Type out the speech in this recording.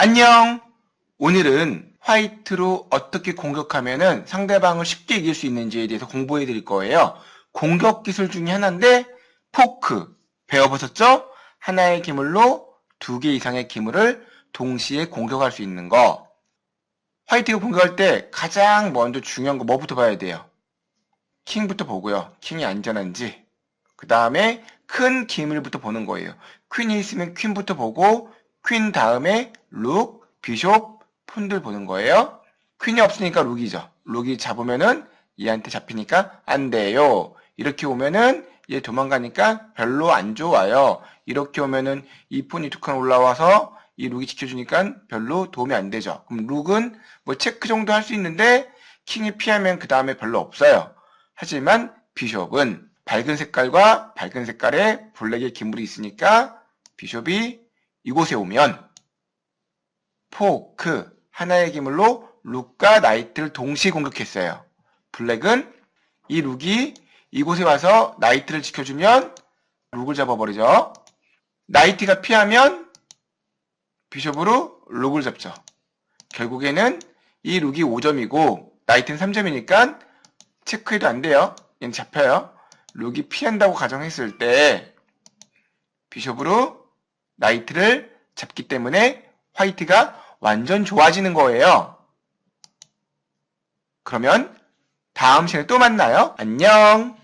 안녕! 오늘은 화이트로 어떻게 공격하면 상대방을 쉽게 이길 수 있는지에 대해서 공부해 드릴 거예요. 공격 기술 중에 하나인데 포크 배워보셨죠? 하나의 기물로 두 개 이상의 기물을 동시에 공격할 수 있는 거. 화이트가 공격할 때 가장 먼저 중요한 거 뭐부터 봐야 돼요? 킹부터 보고요. 킹이 안전한지. 그 다음에 큰 기물부터 보는 거예요. 퀸이 있으면 퀸부터 보고 퀸 다음에 룩, 비숍, 폰들 보는 거예요. 퀸이 없으니까 룩이죠. 룩이 잡으면은 얘한테 잡히니까 안 돼요. 이렇게 오면은 얘 도망가니까 별로 안 좋아요. 이렇게 오면은 이 폰이 두 칸 올라와서 이 룩이 지켜주니까 별로 도움이 안 되죠. 그럼 룩은 뭐 체크 정도 할 수 있는데 킹이 피하면 그 다음에 별로 없어요. 하지만 비숍은 밝은 색깔과 밝은 색깔의 블랙의 기물이 있으니까 비숍이 이곳에 오면 포크 하나의 기물로 룩과 나이트를 동시에 공격했어요. 블랙은 이 룩이 이곳에 와서 나이트를 지켜주면 룩을 잡아버리죠. 나이트가 피하면 비숍으로 룩을 잡죠. 결국에는 이 룩이 5점이고 나이트는 3점이니까 체크해도 안 돼요. 얘는 잡혀요. 룩이 피한다고 가정했을 때 비숍으로 나이트를 잡기 때문에 화이트가 완전 좋아지는 거예요. 그러면 다음 시간에 또 만나요. 안녕!